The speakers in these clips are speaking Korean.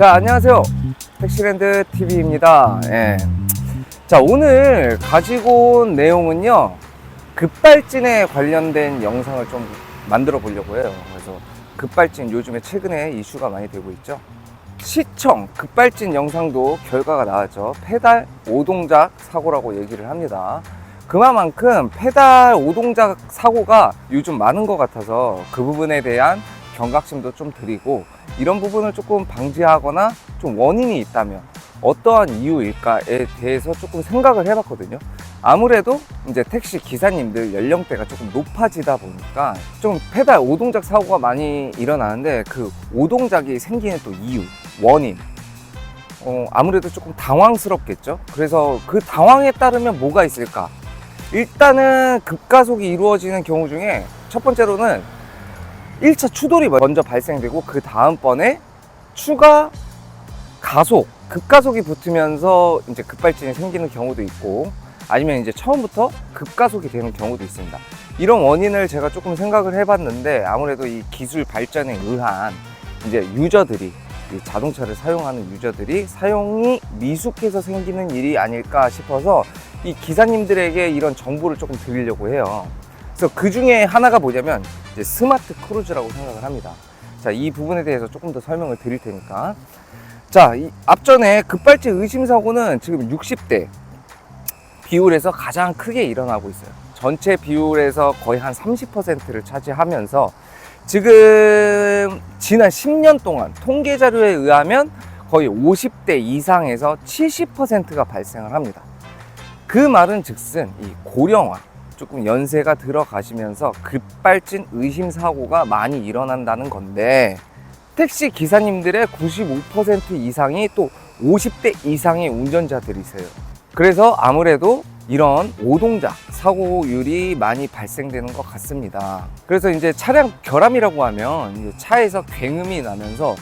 자, 안녕하세요. 택시랜드 TV입니다. 예. 자, 오늘 가지고 온 내용은요. 급발진에 관련된 영상을 좀 만들어 보려고 해요. 그래서 급발진 요즘에 최근에 이슈가 많이 되고 있죠. 시청 급발진 영상도 결과가 나왔죠. 페달 오동작 사고라고 얘기를 합니다. 그만큼 페달 오동작 사고가 요즘 많은 것 같아서 그 부분에 대한 경각심도 좀 드리고 이런 부분을 조금 방지하거나 좀 원인이 있다면 어떠한 이유일까에 대해서 조금 생각을 해봤거든요. 아무래도 이제 택시 기사님들 연령대가 조금 높아지다 보니까 좀 페달 오동작 사고가 많이 일어나는데 그 오동작이 생기는 또 이유, 원인. 어, 아무래도 조금 당황스럽겠죠. 그래서 그 당황에 따르면 뭐가 있을까? 일단은 급가속이 이루어지는 경우 중에 첫 번째로는 1차 추돌이 먼저 발생되고 그 다음번에 추가 가속, 급가속이 붙으면서 이제 급발진이 생기는 경우도 있고 아니면 이제 처음부터 급가속이 되는 경우도 있습니다. 이런 원인을 제가 조금 생각을 해봤는데 아무래도 이 기술 발전에 의한 이제 유저들이 이 자동차를 사용하는 유저들이 사용이 미숙해서 생기는 일이 아닐까 싶어서 이 기사님들에게 이런 정보를 조금 드리려고 해요. 그래서 그 중에 하나가 뭐냐면 이제 스마트 크루즈라고 생각을 합니다. 자, 이 부분에 대해서 조금 더 설명을 드릴 테니까. 자, 이 앞전에 급발진 의심 사고는 지금 60대 비율에서 가장 크게 일어나고 있어요. 전체 비율에서 거의 한 30%를 차지하면서 지금 지난 10년 동안 통계 자료에 의하면 거의 50대 이상에서 70%가 발생을 합니다. 그 말은 즉슨 이 고령화, 조금 연세가 들어가시면서 급발진 의심 사고가 많이 일어난다는 건데 택시 기사님들의 95% 이상이 또 50대 이상의 운전자들이세요. 그래서 아무래도 이런 오동작 사고율이 많이 발생되는 것 같습니다. 그래서 이제 차량 결함이라고 하면 차에서 굉음이 나면서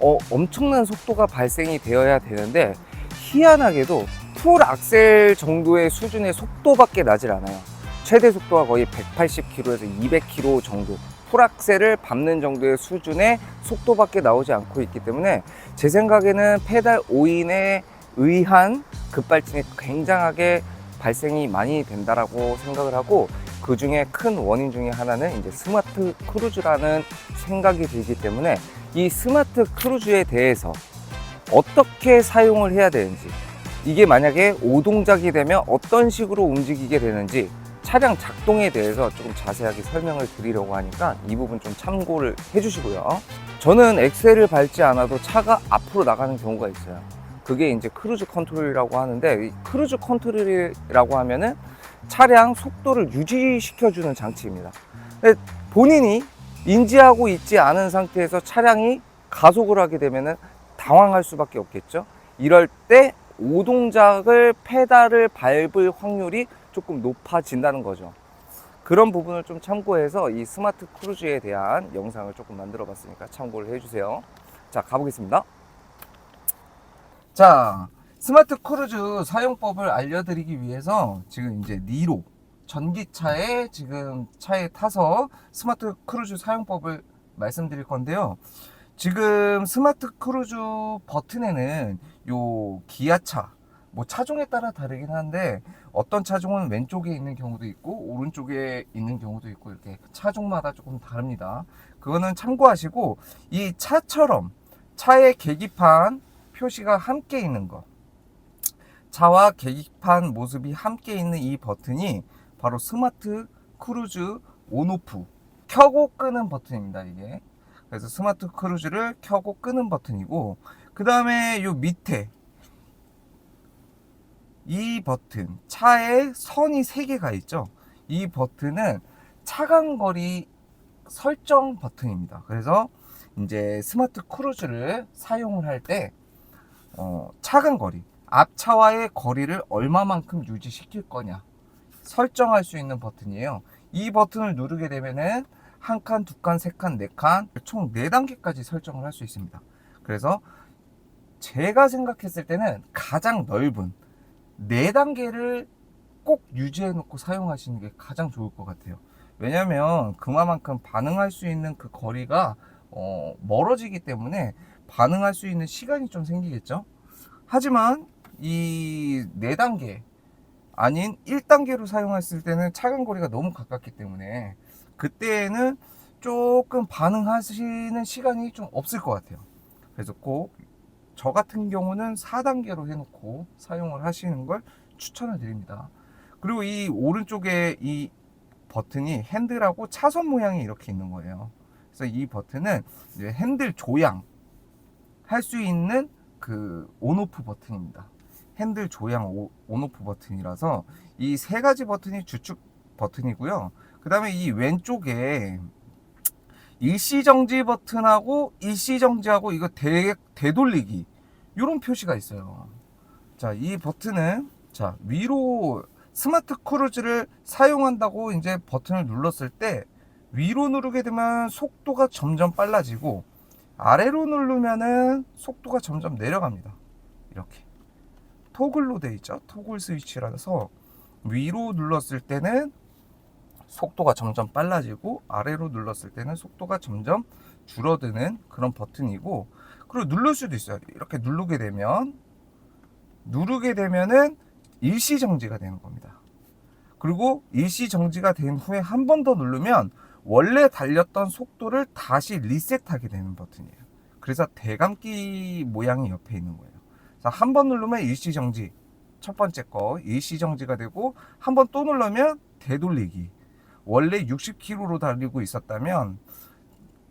어, 엄청난 속도가 발생이 되어야 되는데 희한하게도 풀 악셀 정도의 수준의 속도밖에 나질 않아요. 최대 속도가 거의 180km에서 200km 정도. 풀악셀을 밟는 정도의 수준의 속도밖에 나오지 않고 있기 때문에 제 생각에는 페달 오인에 의한 급발진이 굉장하게 발생이 많이 된다라고 생각을 하고 그 중에 큰 원인 중에 하나는 이제 스마트 크루즈라는 생각이 들기 때문에 이 스마트 크루즈에 대해서 어떻게 사용을 해야 되는지 이게 만약에 오동작이 되면 어떤 식으로 움직이게 되는지 차량 작동에 대해서 조금 자세하게 설명을 드리려고 하니까 이 부분 좀 참고를 해주시고요. 저는 엑셀을 밟지 않아도 차가 앞으로 나가는 경우가 있어요. 그게 이제 크루즈 컨트롤이라고 하는데 이 크루즈 컨트롤이라고 하면은 차량 속도를 유지시켜주는 장치입니다. 본인이 인지하고 있지 않은 상태에서 차량이 가속을 하게 되면은 당황할 수밖에 없겠죠. 이럴 때 오동작을 페달을 밟을 확률이 조금 높아진다는 거죠. 그런 부분을 좀 참고해서 이 스마트 크루즈에 대한 영상을 조금 만들어 봤으니까 참고를 해주세요. 자, 가보겠습니다. 자, 스마트 크루즈 사용법을 알려드리기 위해서 지금 이제 니로 전기차에 지금 차에 타서 스마트 크루즈 사용법을 말씀드릴 건데요. 지금 스마트 크루즈 버튼에는 요 기아차 뭐 차종에 따라 다르긴 한데 어떤 차종은 왼쪽에 있는 경우도 있고 오른쪽에 있는 경우도 있고 이렇게 차종마다 조금 다릅니다. 그거는 참고하시고 이 차처럼 차의 계기판 표시가 함께 있는 거 차와 계기판 모습이 함께 있는 이 버튼이 바로 스마트 크루즈 온오프 켜고 끄는 버튼입니다 이게 그래서 스마트 크루즈를 켜고 끄는 버튼이고 그 다음에 요 밑에 이 버튼 차에 선이 3개가 있죠? 이 버튼은 차간거리 설정 버튼입니다. 그래서 이제 스마트 크루즈를 사용을 할때 어, 차간거리 앞차와의 거리를 얼마만큼 유지시킬 거냐 설정할 수 있는 버튼이에요. 이 버튼을 누르게 되면은 한 칸, 두 칸, 세 칸, 네 칸, 총 네 단계까지 설정을 할 수 있습니다. 그래서 제가 생각했을 때는 가장 넓은 네 단계를 꼭 유지해 놓고 사용하시는 게 가장 좋을 것 같아요. 왜냐면 그만큼 반응할 수 있는 그 거리가 어, 멀어지기 때문에 반응할 수 있는 시간이 좀 생기겠죠. 하지만 이 4단계 아닌 1단계로 사용했을 때는 차간 거리가 너무 가깝기 때문에 그때는 조금 반응하시는 시간이 좀 없을 것 같아요. 그래서 꼭 저 같은 경우는 4단계로 해놓고 사용을 하시는 걸 추천을 드립니다. 그리고 이 오른쪽에 이 버튼이 핸들하고 차선 모양이 이렇게 있는 거예요. 그래서 이 버튼은 핸들 조향 할 수 있는 그 온오프 버튼입니다. 핸들 조향 오- 온오프 버튼이라서 이 세 가지 버튼이 주축 버튼이고요. 그 다음에 이 왼쪽에 일시정지 버튼하고 일시정지하고 이거 대, 되돌리기 이런 표시가 있어요. 자, 이 버튼은 자 위로 스마트 크루즈를 사용한다고 이제 버튼을 눌렀을 때 위로 누르게 되면 속도가 점점 빨라지고 아래로 누르면은 속도가 점점 내려갑니다. 이렇게 토글로 돼 있죠. 토글 스위치라서 위로 눌렀을 때는 속도가 점점 빨라지고 아래로 눌렀을 때는 속도가 점점 줄어드는 그런 버튼이고 그리고 누를 수도 있어요. 이렇게 누르게 되면 누르게 되면은 일시 정지가 되는 겁니다. 그리고 일시 정지가 된 후에 한 번 더 누르면 원래 달렸던 속도를 다시 리셋하게 되는 버튼이에요. 그래서 대감기 모양이 옆에 있는 거예요. 한 번 누르면 일시 정지. 첫 번째 거 일시 정지가 되고 한 번 또 누르면 되돌리기. 원래 60km로 달리고 있었다면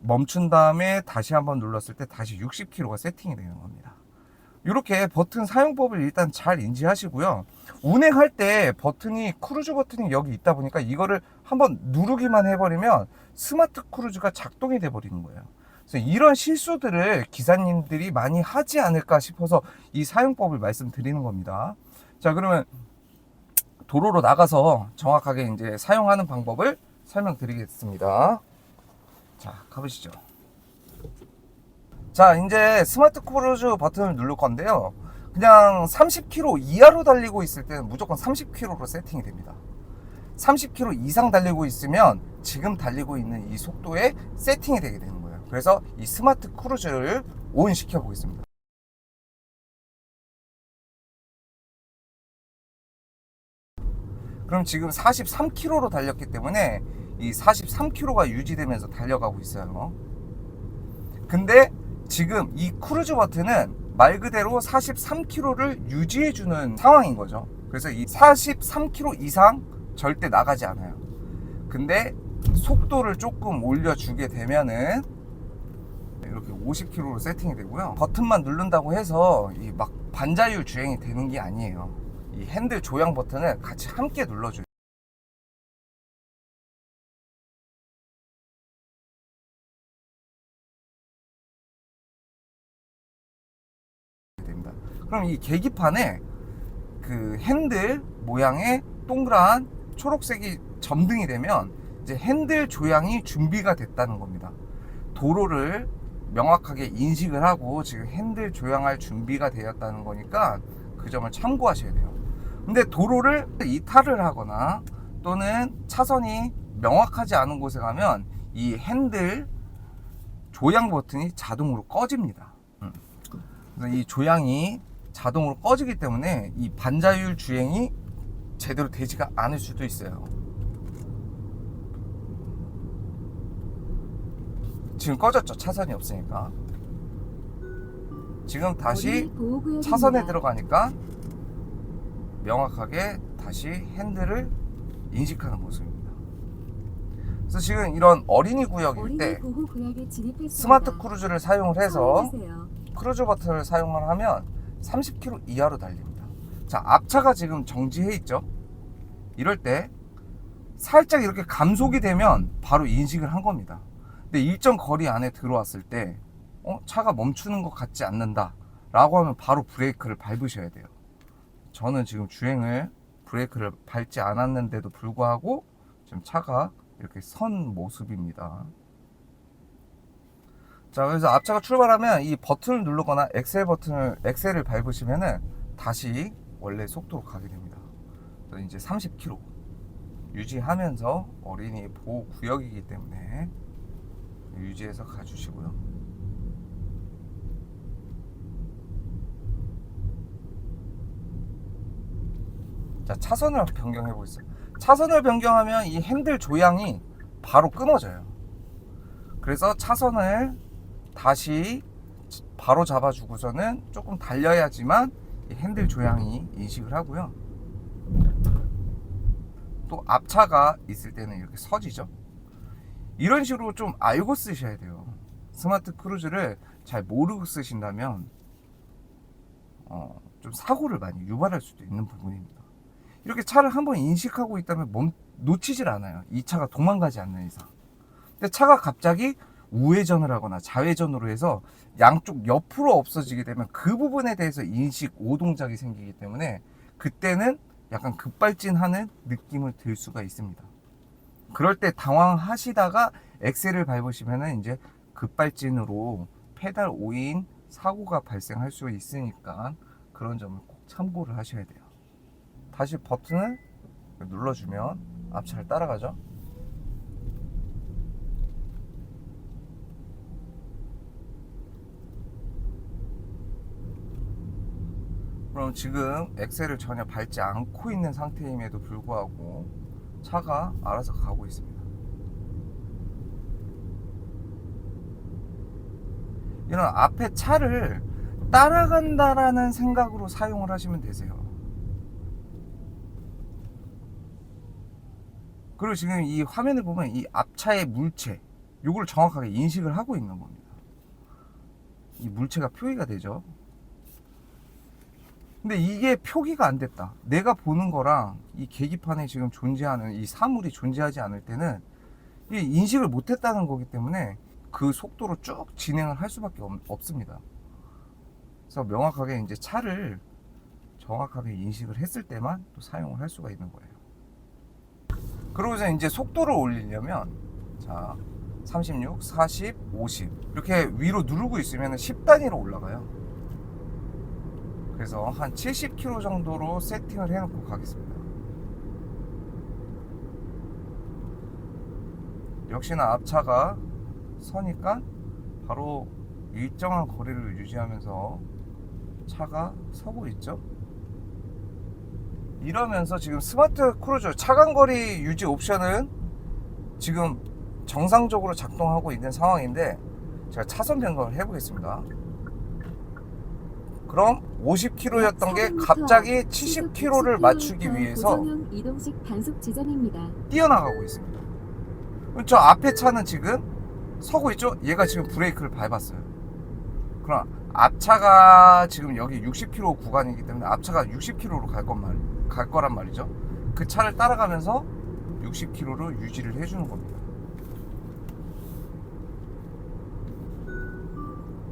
멈춘 다음에 다시 한번 눌렀을 때 다시 60km가 세팅이 되는 겁니다. 이렇게 버튼 사용법을 일단 잘 인지하시고요. 운행할 때 버튼이 크루즈 버튼이 여기 있다 보니까 이거를 한번 누르기만 해버리면 스마트 크루즈가 작동이 돼 버리는 거예요. 그래서 이런 실수들을 기사님들이 많이 하지 않을까 싶어서 이 사용법을 말씀드리는 겁니다. 자, 그러면 도로로 나가서 정확하게 이제 사용하는 방법을 설명드리겠습니다. 자, 가보시죠. 자, 이제 스마트 크루즈 버튼을 누를 건데요. 그냥 30km 이하로 달리고 있을 때는 무조건 30km로 세팅이 됩니다. 30km 이상 달리고 있으면 지금 달리고 있는 이 속도에 세팅이 되게 되는 거예요. 그래서 이 스마트 크루즈를 온 시켜 보겠습니다. 그럼 지금 43km로 달렸기 때문에 이 43km가 유지되면서 달려가고 있어요. 근데 지금 이 크루즈 버튼은 말 그대로 43km를 유지해주는 상황인 거죠. 그래서 이 43km 이상 절대 나가지 않아요. 근데 속도를 조금 올려주게 되면은 이렇게 50km로 세팅이 되고요. 버튼만 누른다고 해서 이 막 반자율 주행이 되는 게 아니에요. 이 핸들 조향 버튼을 같이 함께 눌러줘요. 그럼 이 계기판에 그 핸들 모양의 동그란 초록색이 점등이 되면 이제 핸들 조향이 준비가 됐다는 겁니다. 도로를 명확하게 인식을 하고 지금 핸들 조향할 준비가 되었다는 거니까 그 점을 참고하셔야 돼요. 근데 도로를 이탈을 하거나 또는 차선이 명확하지 않은 곳에 가면 이 핸들 조향 버튼이 자동으로 꺼집니다. 음. 이 조향이 자동으로 꺼지기 때문에 이 반자율 주행이 제대로 되지가 않을 수도 있어요. 지금 꺼졌죠. 차선이 없으니까. 지금 다시 차선에 들어가니까 명확하게 다시 핸들을 인식하는 모습입니다. 그래서 지금 이런 어린이 구역일 때 스마트 크루즈를 사용을 해서 크루즈 버튼을 사용을 하면 30km 이하로 달립니다. 자, 앞차가 지금 정지해 있죠? 이럴 때 살짝 이렇게 감속이 되면 바로 인식을 한 겁니다. 근데 일정 거리 안에 들어왔을 때 어, 차가 멈추는 것 같지 않는다 라고 하면 바로 브레이크를 밟으셔야 돼요. 저는 지금 주행을 브레이크를 밟지 않았는데도 불구하고 지금 차가 이렇게 선 모습입니다. 자 그래서 앞차가 출발하면 이 버튼을 누르거나 엑셀 버튼을 엑셀을 밟으시면은 다시 원래 속도로 가게 됩니다. 이제 30km 유지하면서 어린이 보호 구역이기 때문에 유지해서 가주시고요. 자 차선을 변경해 보겠습니다. 차선을 변경하면 이 핸들 조향이 바로 끊어져요. 그래서 차선을 다시 바로 잡아주고서는 조금 달려야지만 이 핸들 조향이 인식을 하고요. 또 앞차가 있을 때는 이렇게 서지죠. 이런 식으로 좀 알고 쓰셔야 돼요. 스마트 크루즈를 잘 모르고 쓰신다면 어, 좀 사고를 많이 유발할 수도 있는 부분입니다. 이렇게 차를 한번 인식하고 있다면 멈, 놓치질 않아요. 이 차가 도망가지 않는 이상. 근데 차가 갑자기 우회전을 하거나 좌회전으로 해서 양쪽 옆으로 없어지게 되면 그 부분에 대해서 인식 오동작이 생기기 때문에 그때는 약간 급발진하는 느낌을 들 수가 있습니다. 그럴 때 당황하시다가 엑셀을 밟으시면은 이제 급발진으로 페달 오인 사고가 발생할 수 있으니까 그런 점을 꼭 참고를 하셔야 돼요. 다시 버튼을 눌러주면 앞차를 따라가죠. 그럼 지금 엑셀을 전혀 밟지 않고 있는 상태임에도 불구하고 차가 알아서 가고 있습니다. 이런 앞에 차를 따라간다라는 생각으로 사용을 하시면 되세요. 그리고 지금 이 화면을 보면 이 앞차의 물체, 요걸 정확하게 인식을 하고 있는 겁니다. 이 물체가 표기가 되죠. 근데 이게 표기가 안 됐다. 내가 보는 거랑 이 계기판에 지금 존재하는 이 사물이 존재하지 않을 때는 이 인식을 못 했다는 거기 때문에 그 속도로 쭉 진행을 할 수밖에 없, 없습니다. 그래서 명확하게 이제 차를 정확하게 인식을 했을 때만 또 사용을 할 수가 있는 거예요. 그러고서 이제 속도를 올리려면 자 36, 40, 50 이렇게 위로 누르고 있으면 10단위로 올라가요. 그래서 한 70km 정도로 세팅을 해놓고 가겠습니다. 역시나 앞차가 서니까 바로 일정한 거리를 유지하면서 차가 서고 있죠. 이러면서 지금 스마트 크루즈 차간 거리 유지 옵션은 지금 정상적으로 작동하고 있는 상황인데 제가 차선 변경을 해보겠습니다. 그럼 50km였던 게 갑자기 70km를 맞추기 위해서. 뛰어나가고 있습니다. 저 앞에 차는 지금 서고 있죠? 얘가 지금 브레이크를 밟았어요. 그럼 앞차가 지금 여기 60km 구간이기 때문에 앞차가 60km로 갈, 건 말, 갈 거란 말이죠. 그 차를 따라가면서 60km를 유지를 해주는 겁니다.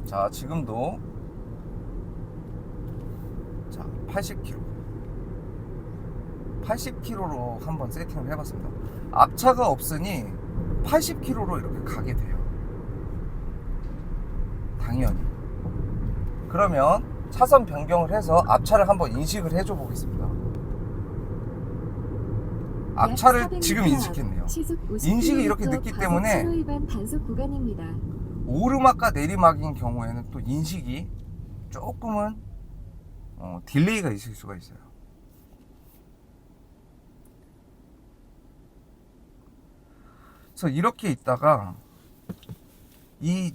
자, 지금도 자, 80km. 80km로 한번 세팅을 해봤습니다. 앞차가 없으니 80km로 이렇게 가게 돼요. 당연히. 그러면 차선 변경을 해서 앞차를 한번 인식을 해줘 보겠습니다. 앞차를 약 400m 지금 앞 인식했네요. 시속 50 인식이 이렇게 늦기 때문에. 오르막과 내리막인 경우에는 또 인식이 조금은 어, 딜레이가 있을 수가 있어요. 그래서 이렇게 있다가 이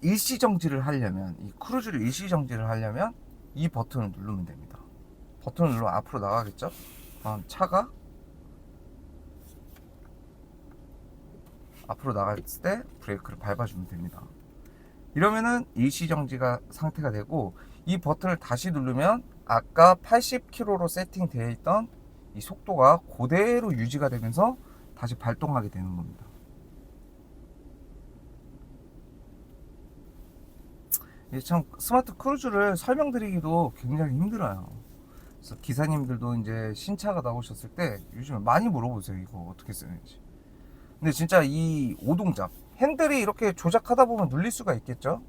일시 정지를 하려면 이 크루즈를 일시 정지를 하려면 이 버튼을 누르면 됩니다. 버튼을 누르면 앞으로 나가겠죠? 그럼 차가 앞으로 나갔을 때 브레이크를 밟아주면 됩니다. 이러면은 일시 정지가 상태가 되고 이 버튼을 다시 누르면 아까 80km로 세팅되어 있던 이 속도가 그대로 유지가 되면서 다시 발동하게 되는 겁니다. 이게 참 스마트 크루즈를 설명드리기도 굉장히 힘들어요. 그래서 기사님들도 이제 신차가 나오셨을 때 요즘에 많이 물어보세요. 이거 어떻게 쓰는지. 근데 진짜 이 오동작 핸들이 이렇게 조작하다 보면 눌릴 수가 있겠죠.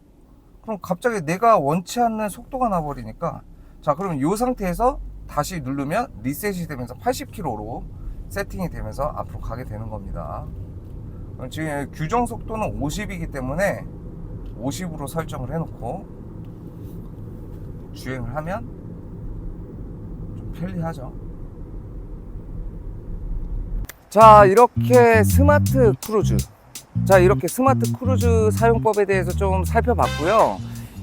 그럼 갑자기 내가 원치 않는 속도가 나버리니까 자 그러면 이 상태에서 다시 누르면 리셋이 되면서 80km로 세팅이 되면서 앞으로 가게 되는 겁니다. 그럼 지금 규정 속도는 50이기 때문에 50으로 설정을 해놓고 주행을 하면 좀 편리하죠. 자, 이렇게 스마트 크루즈. 자, 이렇게 스마트 크루즈 사용법에 대해서 좀 살펴봤고요.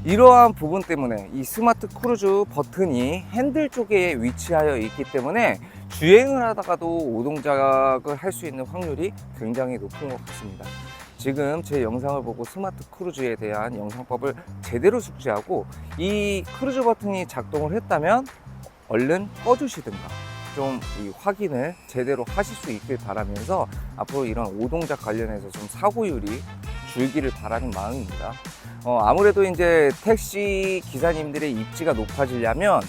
이러한 부분 때문에 이 스마트 크루즈 버튼이 핸들 쪽에 위치하여 있기 때문에 주행을 하다가도 오동작을 할 수 있는 확률이 굉장히 높은 것 같습니다. 지금 제 영상을 보고 스마트 크루즈에 대한 영상법을 제대로 숙지하고 이 크루즈 버튼이 작동을 했다면 얼른 꺼주시든가 좀이 확인을 제대로 하실 수 있길 바라면서 앞으로 이런 오동작 관련해서 좀 사고율이 줄기를 바라는 마음입니다. 어, 아무래도 이제 택시 기사님들의 입지가 높아지려면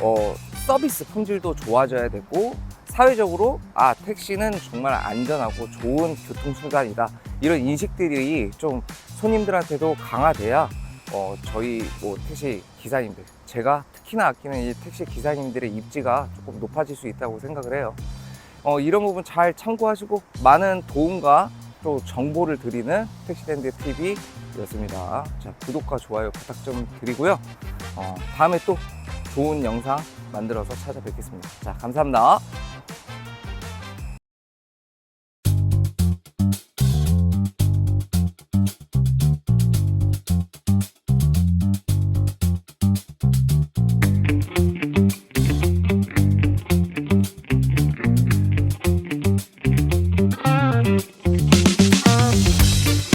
어, 서비스 품질도 좋아져야 되고 사회적으로 아 택시는 정말 안전하고 좋은 교통수단이다 이런 인식들이 좀 손님들한테도 강화돼야 어, 저희 뭐 택시 기사님들 제가 특히나 아끼는 이 택시 기사님들의 입지가 조금 높아질 수 있다고 생각을 해요. 어, 이런 부분 잘 참고하시고 많은 도움과 또 정보를 드리는 택시랜드 TV였습니다. 자, 구독과 좋아요 부탁 좀 드리고요. 어, 다음에 또 좋은 영상 만들어서 찾아뵙겠습니다. 자, 감사합니다.